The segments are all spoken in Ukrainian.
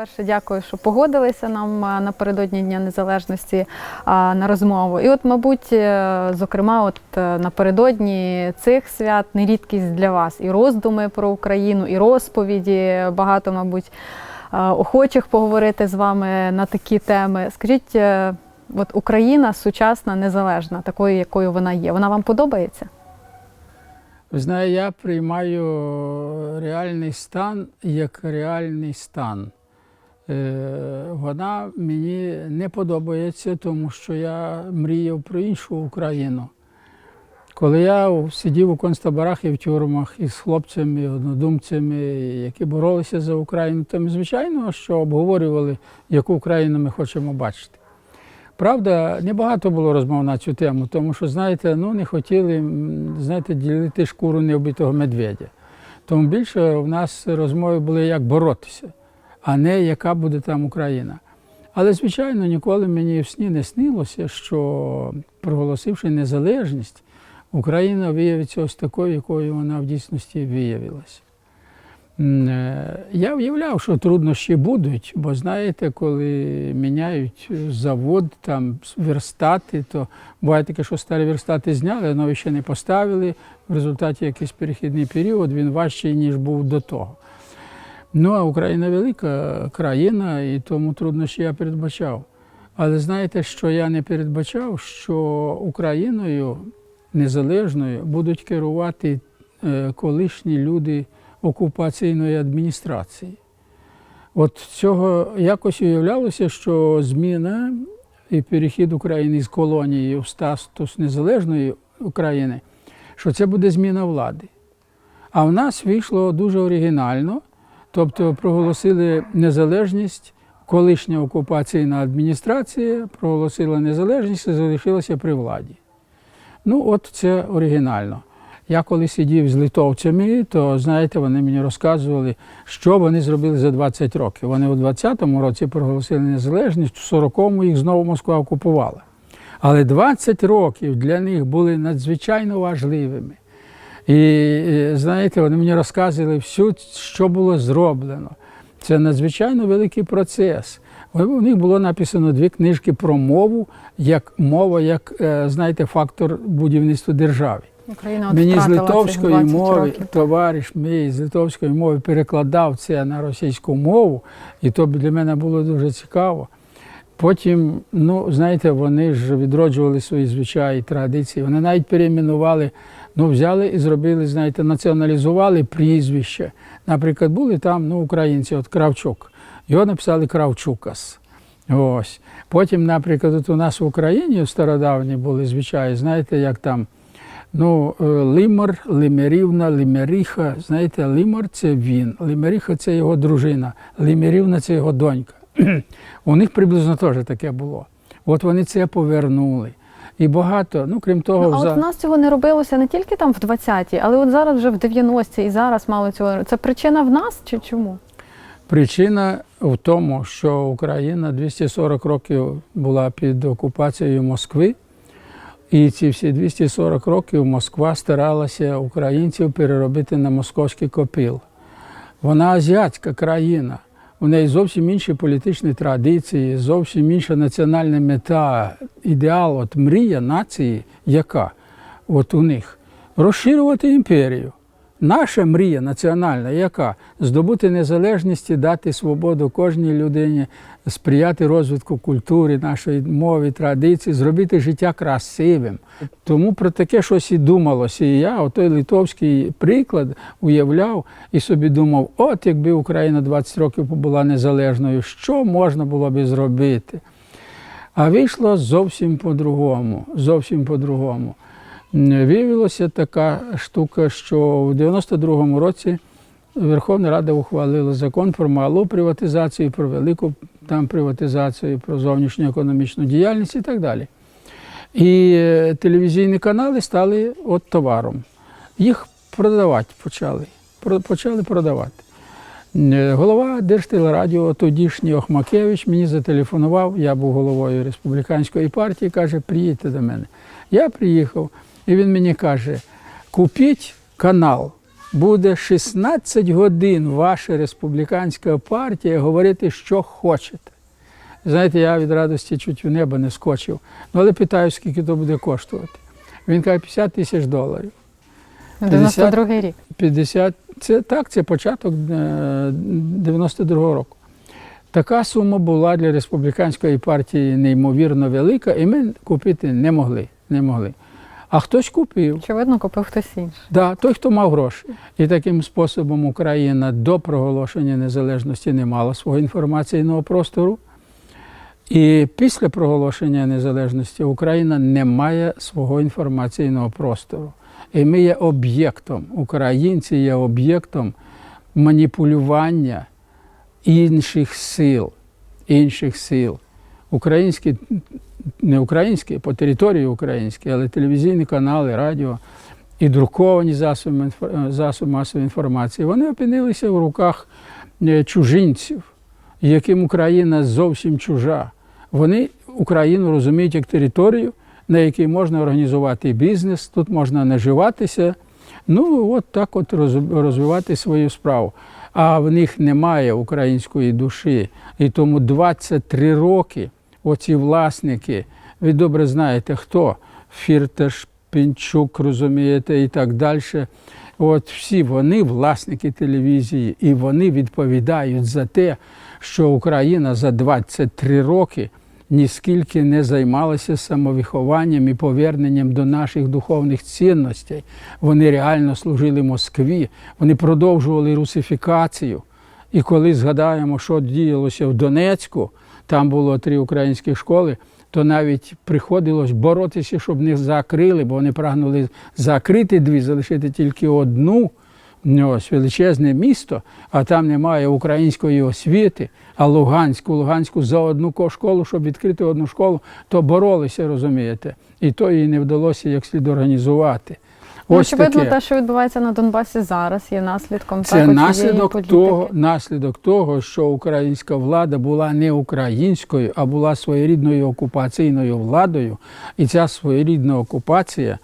Перше, дякую, що погодилися нам напередодні Дня Незалежності а, на розмову. І от, мабуть, е, зокрема, от е, напередодні цих свят не рідкість для вас і роздуми про Україну, і розповіді. Багато, мабуть, е, охочих поговорити з вами на такі теми. Скажіть, е, от Україна сучасна, незалежна, такою, якою вона є. Вона вам подобається? Ви я приймаю реальний стан як реальний стан. Е, Вона мені не подобається, тому що я мріяв про іншу Україну. Коли я сидів у концтаборах і в тюрмах із хлопцями, однодумцями, які боролися за Україну, то ми, звичайно, що обговорювали, яку Україну ми хочемо бачити. Правда, небагато було розмов на цю тему, тому що, знаєте, ну не хотіли знаєте, ділити шкуру необитого медведя. Тому більше в нас розмови були, як боротися, а не яка буде там Україна. Але, звичайно, ніколи мені в сні не снилося, що проголосивши незалежність, Україна виявиться ось такою, якою вона в дійсності виявилася. Е, Я уявляв, що труднощі будуть, бо знаєте, коли міняють завод, там верстати, то буває таке, що старі верстати зняли, а нові ще не поставили. В результаті якийсь перехідний період він важчий, ніж був до того. Ну, а Україна велика країна, і тому труднощі я передбачав. Але знаєте, що я не передбачав, що Україною незалежною будуть керувати е, колишні люди окупаційної адміністрації. От цього якось уявлялося, що зміна і перехід України з колонії в статус незалежної України, що це буде зміна влади. А в нас вийшло дуже оригінально, тобто проголосили незалежність, колишня окупаційна адміністрація проголосила незалежність і залишилася при владі. Ну, от це оригінально. Я коли сидів з литовцями, то знаєте, вони мені розказували, що вони зробили за 20 років. Вони у 20-му році проголосили незалежність, у 40-му їх знову Москва окупувала. Але 20 років для них були надзвичайно важливими. І е, знаєте, вони мені розказували всю, що було зроблено. Це надзвичайно великий процес. У них було написано дві книжки про мову, як мова, як е, знаєте, фактор будівництва держави. Україна Мені з литовської мови, років. товариш мій з литовської мови перекладав це на російську мову, і то для мене було дуже цікаво. Потім, ну, знаєте, вони ж відроджували свої звичаї, традиції. Вони навіть перейменували, ну, взяли і зробили, знаєте, націоналізували прізвище. Наприклад, були там ну, українці, от Кравчук. Його написали Кравчукас. Ось. Потім, наприклад, от у нас в Україні стародавні були звичаї, знаєте, як там. Ну, е, Лимор, Лимерівна, Лимеріха. Знаєте, Лимор це він, Лимеріха це його дружина, Лимерівна це його донька. У них приблизно теж таке було. От вони це повернули. І багато, ну крім того, Ну, а вза- от в нас цього не робилося не тільки там в 20-ті, але от зараз вже в 90-ті і зараз мало цього. Це причина в нас чи чому? причина в тому, що Україна 240 років була під окупацією Москви. І ці всі 240 років Москва старалася українців переробити на московський копіл. Вона азіатська країна, у неї зовсім інші політичні традиції, зовсім інша національна мета, ідеал, от мрія нації, яка от у них розширювати імперію. Наша мрія національна, яка здобути незалежність і дати свободу кожній людині, сприяти розвитку культури, нашої мови, традицій, зробити життя красивим. Тому про таке щось і думалося. І я отой литовський приклад уявляв і собі думав: от якби Україна 20 років побула незалежною, що можна було би зробити? А вийшло зовсім по-другому. Зовсім по-другому. Виявилася така штука, що в 92-му році Верховна Рада ухвалила закон про малу приватизацію, про велику там приватизацію, про зовнішню економічну діяльність і так далі. І е, телевізійні канали стали от товаром. Їх продавати почали. Почали продавати. Е, Голова Держтелерадіо, тодішній Охмакевич, мені зателефонував, я був головою республіканської партії, каже, приїдьте до мене. Я приїхав, і він мені каже, купіть канал буде 16 годин ваша республіканська партія говорити, що хочете. Знаєте, я від радості чуть в небо не скочив. Ну, але питаю, скільки то буде коштувати. Він каже, 50 тисяч доларів. 92-й рік. 50, це так, це початок е, 92-го року. Така сума була для республіканської партії неймовірно велика, і ми купити не могли. Не могли. А хтось купив. Очевидно, купив хтось інший. Да, той, хто мав гроші. І таким способом Україна до проголошення незалежності не мала свого інформаційного простору. І після проголошення незалежності Україна не має свого інформаційного простору. І ми є об'єктом, українці є об'єктом маніпулювання інших сил, інших сил. Українські, не українські, по території українські, але телевізійні канали, радіо і друковані засоби, засоби масової інформації, вони опинилися в руках е, чужинців, яким Україна зовсім чужа. Вони Україну розуміють як територію, на якій можна організувати бізнес, тут можна наживатися. Ну, от так от розвивати свою справу. А в них немає української душі. І тому 23 роки оці власники, ви добре знаєте хто, Фірташ, Пінчук, розумієте, і так далі. От всі вони власники телевізії, і вони відповідають за те, що Україна за 23 роки ніскільки не займалася самовихованням і поверненням до наших духовних цінностей. Вони реально служили Москві, вони продовжували русифікацію. І коли згадаємо, що діялося в Донецьку, там було три українські школи, то навіть приходилось боротися, щоб не закрили, бо вони прагнули закрити дві, залишити тільки одну. Ну, Ось величезне місто, а там немає української освіти, а Луганську, Луганську за одну ко- школу, щоб відкрити одну школу, то боролися, розумієте. І то їй не вдалося як слід організувати. Ну, Ось очевидно, таке. те, що відбувається на Донбасі зараз, є наслідком Це також наслідок цієї того, політики. наслідок того, що українська влада була не українською, а була своєрідною окупаційною владою. І ця своєрідна окупація.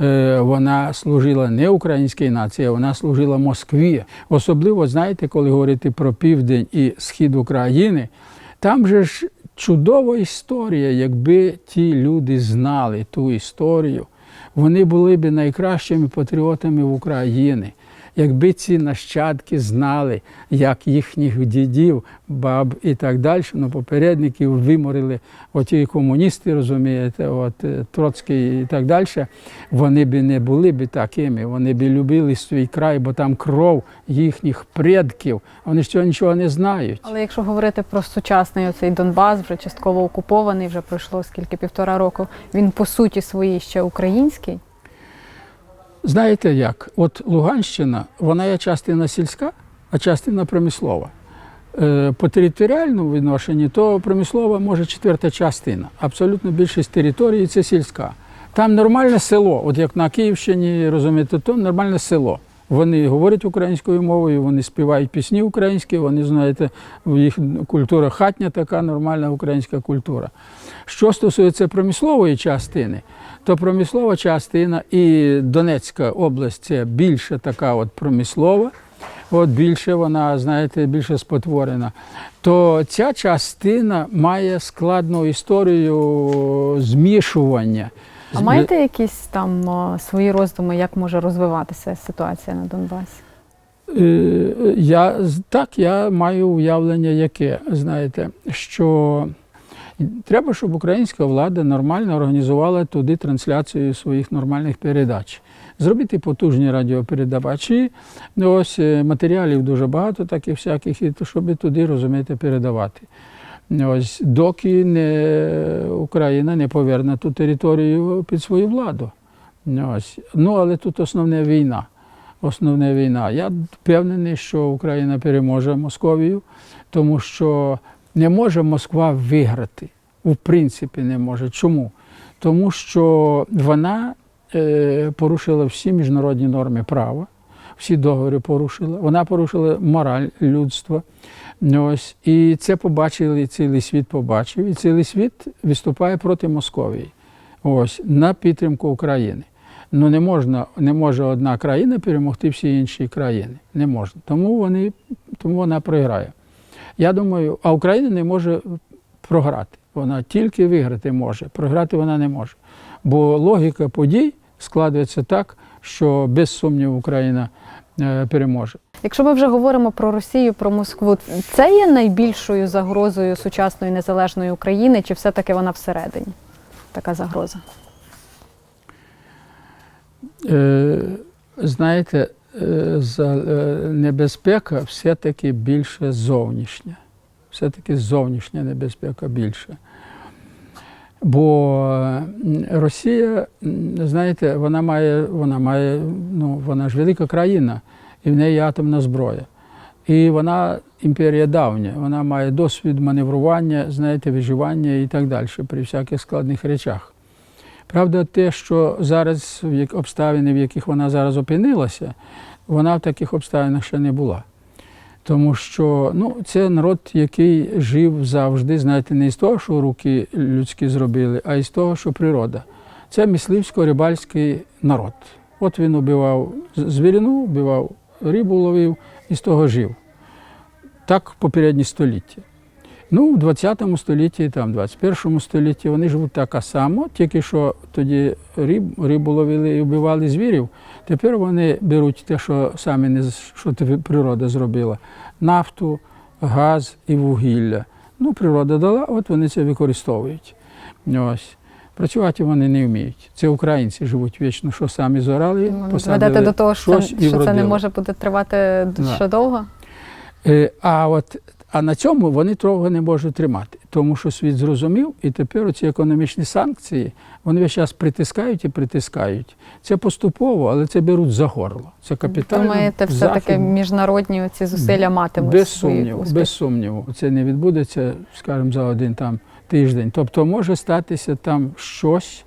е, Вона служила не українській нації, вона служила Москві. Особливо, знаєте, коли говорити про південь і схід України, там же ж чудова історія, якби ті люди знали ту історію, вони були б найкращими патріотами в Україні. Якби ці нащадки знали, як їхніх дідів, баб і так далі, ну, попередників виморили оті комуністи, розумієте, от е, Троцький і так далі, вони б не були б такими, вони б любили свій край, бо там кров їхніх предків, вони ж цього нічого не знають. Але якщо говорити про сучасний оцей Донбас, вже частково окупований, вже пройшло скільки півтора року. Він по суті своїй ще український. Знаєте як? От Луганщина, вона є частина сільська, а частина промислова. Е, По територіальному відношенні, то промислова може четверта частина. Абсолютно більшість території це сільська. Там нормальне село, от як на Київщині, розумієте, то нормальне село. Вони говорять українською мовою, вони співають пісні українські, вони, знаєте, їх культура хатня така нормальна українська культура. Що стосується промислової частини, то промислова частина і Донецька область це більше така от промислова, от більше вона, знаєте, більше спотворена. То ця частина має складну історію змішування. А маєте якісь там свої роздуми, як може розвиватися ситуація на Донбасі? Е, Я так, я маю уявлення, яке знаєте, що треба, щоб українська влада нормально організувала туди трансляцію своїх нормальних передач. Зробити потужні радіопередавачі. Ну, Ось е, матеріалів дуже багато, таких всяких, і то, щоб туди розумієте, передавати. Ось доки не Україна не поверне ту територію під свою владу. Ось. Ну, але тут основна війна. Основна війна. Я впевнений, що Україна переможе Московію, тому що не може Москва виграти. В принципі, не може. Чому? Тому що вона е, порушила всі міжнародні норми права, всі договори порушила. Вона порушила мораль людства. Ось. І це побачили, цілий світ побачив, і цілий світ виступає проти Московії. Ось, на підтримку України. Ну не можна, не може одна країна перемогти всі інші країни. Не можна. Тому вони, тому вона програє. Я думаю, а Україна не може програти. Вона тільки виграти може, програти вона не може. Бо логіка подій складається так, що без сумніву Україна переможе. Якщо ми вже говоримо про Росію, про Москву, це є найбільшою загрозою сучасної незалежної України, чи все-таки вона всередині? Така загроза. Е, знаєте, е, е, небезпека все-таки більше зовнішня. Все-таки зовнішня небезпека більше. Бо Росія, знаєте, вона має, вона має, ну, вона ж велика країна, і в неї атомна зброя. І вона імперія давня, вона має досвід маневрування, знаєте, виживання і так далі при всяких складних речах. Правда, те, що зараз обставини, в яких вона зараз опинилася, вона в таких обставинах ще не була. Тому що ну, це народ, який жив завжди, знаєте, не з того, що руки людські зробили, а із того, що природа. Це мисливсько-рибальський народ. От він убивав звірину, вбивав рибу ловив і з того жив. Так попередні століття. Ну, в 20 столітті, там, 21 столітті вони живуть так само, тільки що тоді риб, рибу ловили і вбивали звірів. Тепер вони беруть те, що самі не що природа зробила: нафту, газ і вугілля. Ну, природа дала, от вони це використовують. Ось. Працювати вони не вміють. Це українці живуть вічно, що самі зорали, Ви посадили ведете до того, що, щось що це не може буде тривати Да. ще довго? Е, А от а на цьому вони трохи не можуть тримати, тому що світ зрозумів, і тепер ці економічні санкції вони весь час притискають і притискають. Це поступово, але це беруть за горло. Це капітально. Думаєте, все-таки міжнародні ці зусилля матимуть без сумніву, без сумніву. Це не відбудеться, скажімо, за один там тиждень. Тобто може статися там щось,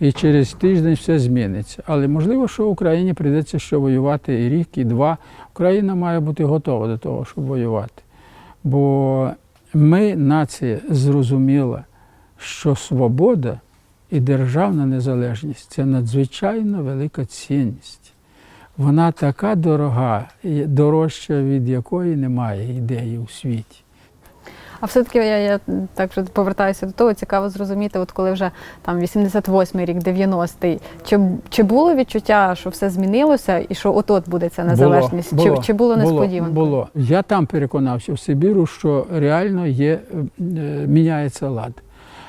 і через тиждень все зміниться. Але можливо, що Україні прийдеться ще воювати і рік, і два. Україна має бути готова до того, щоб воювати. Бо ми, нація, зрозуміла, що свобода і державна незалежність це надзвичайно велика цінність. Вона така дорога, дорожча від якої немає ідеї у світі. А все-таки я, я так вже повертаюся до того, цікаво зрозуміти, от коли вже там 88-й рік, 90-й, чи, чи було відчуття, що все змінилося і що от-от буде ця незалежність? Було, чи, чи було несподіванко? Було, було. Я там переконався в Сибіру, що реально є, е, міняється лад.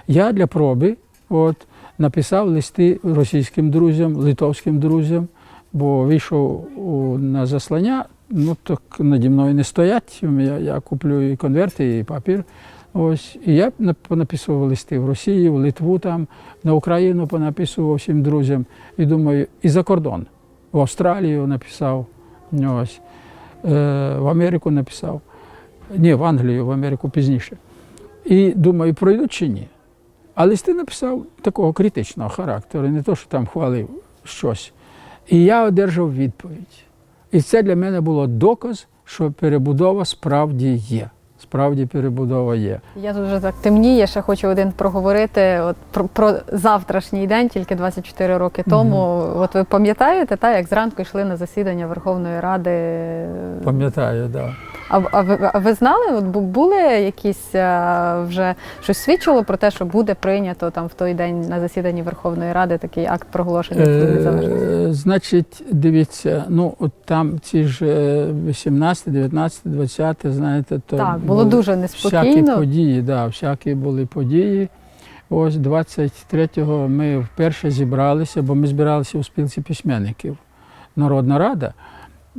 Я для проби от, написав листи російським друзям, литовським друзям, бо вийшов на заслання, ну так наді мною не стоять. Я, я куплю і конверти, і папір. Ось, і я понаписував листи в Росію, в Литву там, на Україну понаписував всім друзям. І думаю, і за кордон. В Австралію написав, ось, е, в Америку написав. Ні, в Англію, в Америку пізніше. І думаю, пройдуть чи ні. А листи написав такого критичного характеру, не то, що там хвалив щось. І я одержав відповідь. І це для мене було доказ, що перебудова справді є. Справді перебудова є. Я тут вже так темніє, ще хочу один проговорити от, про, про завтрашній день, тільки 24 роки тому. От ви пам'ятаєте, та, як зранку йшли на засідання Верховної Ради? Пам'ятаю, так. Да. А, а, ви, а ви знали, от бу- були якісь а, вже щось свідчило про те, що буде прийнято там в той день на засіданні Верховної Ради такий акт проголошення незалежності? Е, значить, дивіться, ну от там ці ж е, 18, 19, 20, знаєте, то Так, було дуже всякі події, да, всякі були події. Ось 23-го ми вперше зібралися, бо ми збиралися у спілці письменників. Народна рада.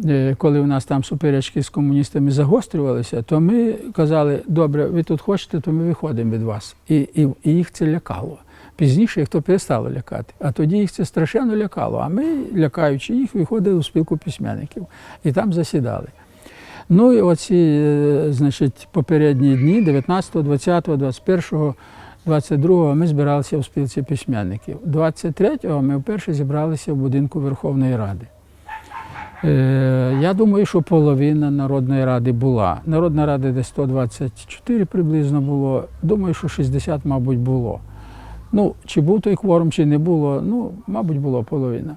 Е, Коли у нас там суперечки з комуністами загострювалися, то ми казали, добре, ви тут хочете, то ми виходимо від вас. І, і, і їх це лякало. Пізніше їх то перестало лякати. А тоді їх це страшенно лякало. А ми, лякаючи їх, виходили у спілку письменників і там засідали. Ну і оці, е, значить, попередні дні, 19, 20, 21, 22 ми збиралися у спілці письменників. 23-го ми вперше зібралися в будинку Верховної Ради. Е, Я думаю, що половина Народної ради була. Народна рада десь 124 приблизно було. Думаю, що 60, мабуть, було. Ну, чи був той кворум, чи не було, ну, мабуть, було половина.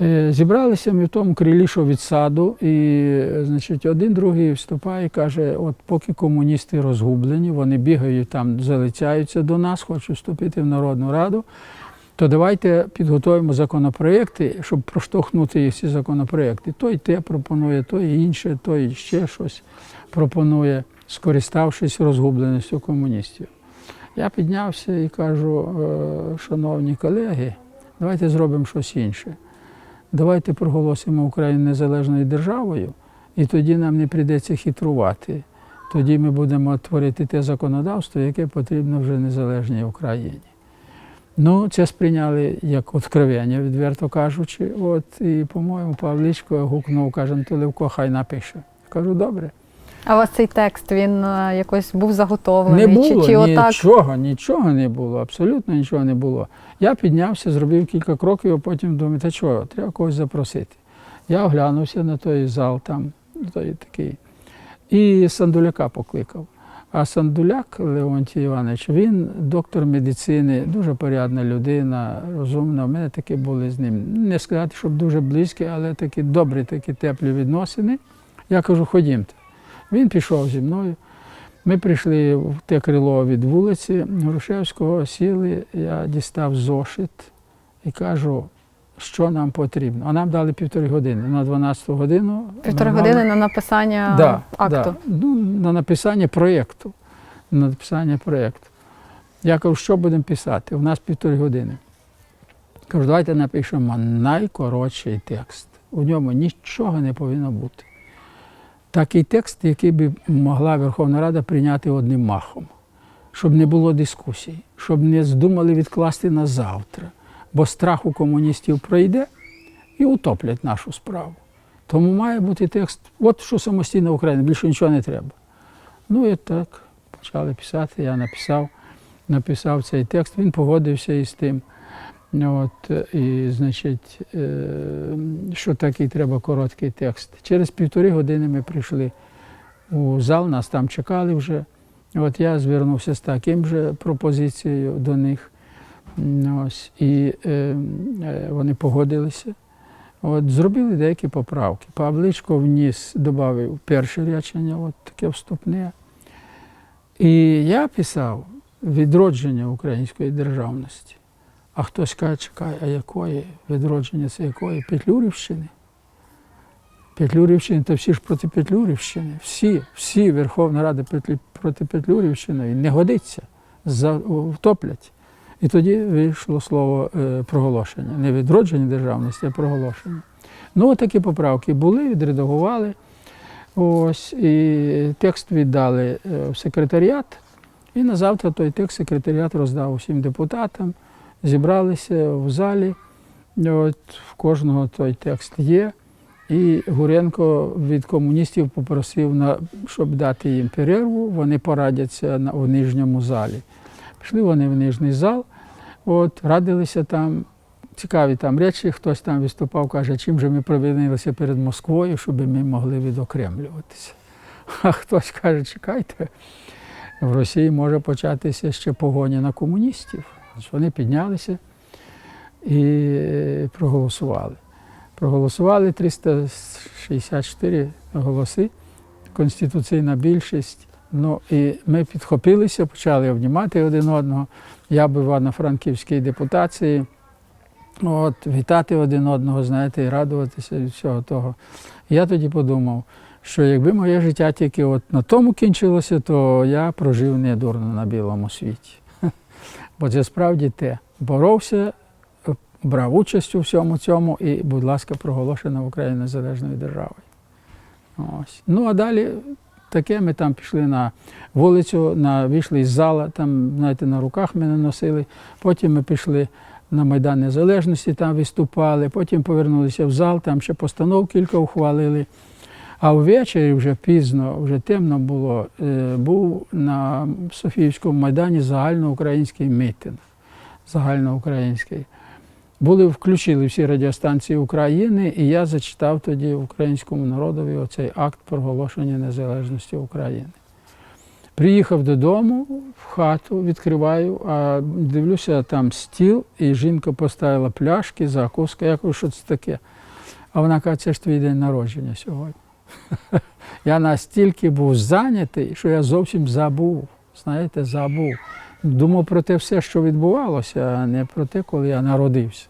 Е, Зібралися ми в тому крилі, від саду, і значить, один другий вступає і каже: от поки комуністи розгублені, вони бігають там, залицяються до нас, хочуть вступити в Народну Раду, то давайте підготуємо законопроекти, щоб проштовхнути ці законопроекти. Той те пропонує, той інше, той ще щось пропонує, скориставшись розгубленістю комуністів. Я піднявся і кажу, «Е, шановні колеги, давайте зробимо щось інше. Давайте проголосимо Україну незалежною державою, і тоді нам не прийдеться хитрувати. Тоді ми будемо творити те законодавство, яке потрібно вже незалежній Україні. Ну, це сприйняли як откровення, відверто кажучи. От, і, по-моєму, Павличко гукнув, каже, «Ну, то Левко хай напише. Кажу, добре. А у вас цей текст він е, якось був заготовлений? Не було чи, чи отак? нічого, нічого не було, абсолютно нічого не було. Я піднявся, зробив кілька кроків, а потім думаю, та чого, треба когось запросити. Я оглянувся на той зал там, той такий, і Сандуляка покликав. А Сандуляк Леонтій Іванович, він доктор медицини, дуже порядна людина, розумна. У мене такі були з ним. Не сказати, щоб дуже близькі, але такі добрі, такі теплі відносини. Я кажу, ходімте. Він пішов зі мною. Ми прийшли в те крило від вулиці Грушевського, сіли, я дістав зошит і кажу, що нам потрібно. А нам дали півтори години. На 12 годину. Півтори ми мали- години на написання да, акту. Да. Ну, на написання проєкту. На написання проєкту. Я кажу, що будемо писати? У нас півтори години. Кажу, давайте напишемо найкоротший текст. У ньому нічого не повинно бути. Такий текст, який би могла Верховна Рада прийняти одним махом, щоб не було дискусій, щоб не здумали відкласти на завтра, бо страх у комуністів пройде і утоплять нашу справу. Тому має бути текст, от що самостійна Україна, більше нічого не треба. Ну і так почали писати. Я написав, написав цей текст, він погодився із тим. От, і, значить, е, що такий треба короткий текст. Через півтори години ми прийшли у зал, нас там чекали вже. От я звернувся з таким же пропозицією до них. Ось, і е, е, вони погодилися. От, зробили деякі поправки. Павличко вніс, додав перше речення, от таке вступне. І я писав відродження української державності. А хтось каже, чекай, а якої відродження це якої? Петлюрівщини? Петлюрівщини, то всі ж проти Петлюрівщини. Всі, всі Верховна Рада проти Петлюрівщини і не годиться, втоплять. І тоді вийшло слово е, проголошення. Не відродження державності, а проголошення. Ну, такі поправки були, відредагували. Ось, і текст віддали е, в секретаріат. І на завтра той текст секретаріат роздав усім депутатам. Зібралися в залі. От, в кожного той текст є. І Гуренко від комуністів попросив, на, щоб дати їм перерву. Вони порадяться на, в нижньому залі. Пішли вони в нижній зал, от, радилися там. Цікаві там речі, хтось там виступав, каже, чим же ми провинилися перед Москвою, щоб ми могли відокремлюватися. А хтось каже, чекайте, в Росії може початися ще погоня на комуністів. Вони піднялися і е, проголосували. Проголосували 364 голоси, конституційна більшість. Ну і ми підхопилися, почали обнімати один одного. Я був в Івано-Франківській депутації. От, вітати один одного, знаєте, і радуватися від всього того. Я тоді подумав, що якби моє життя тільки от на тому кінчилося, то я прожив недурно на білому світі. Бо це справді те. Боровся, брав участь у всьому цьому і, будь ласка, проголошена в Україні незалежною державою. Ось. Ну а далі таке ми там пішли на вулицю, на, вийшли із зала, там, знаєте, на руках мене носили. Потім ми пішли на Майдан Незалежності, там виступали, потім повернулися в зал, там ще постанов кілька ухвалили. А ввечері вже пізно, вже темно було, е, був на Софіївському майдані загальноукраїнський мітинг. Загальноукраїнський. Були, включили всі радіостанції України, і я зачитав тоді українському народові оцей акт проголошення незалежності України. Приїхав додому в хату, відкриваю, а дивлюся, там стіл, і жінка поставила пляшки, закуска. Я кажу, що це таке? А вона каже, це ж твій день народження сьогодні. Я настільки був зайнятий, що я зовсім забув. Знаєте, забув. Думав про те все, що відбувалося, а не про те, коли я народився.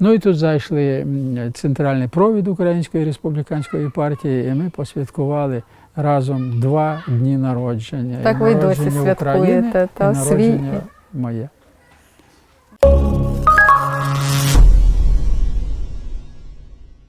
Ну і тут зайшли центральний провід Української республіканської партії, і ми посвяткували разом два дні народження. І ви досі народження України, та і свій. моє.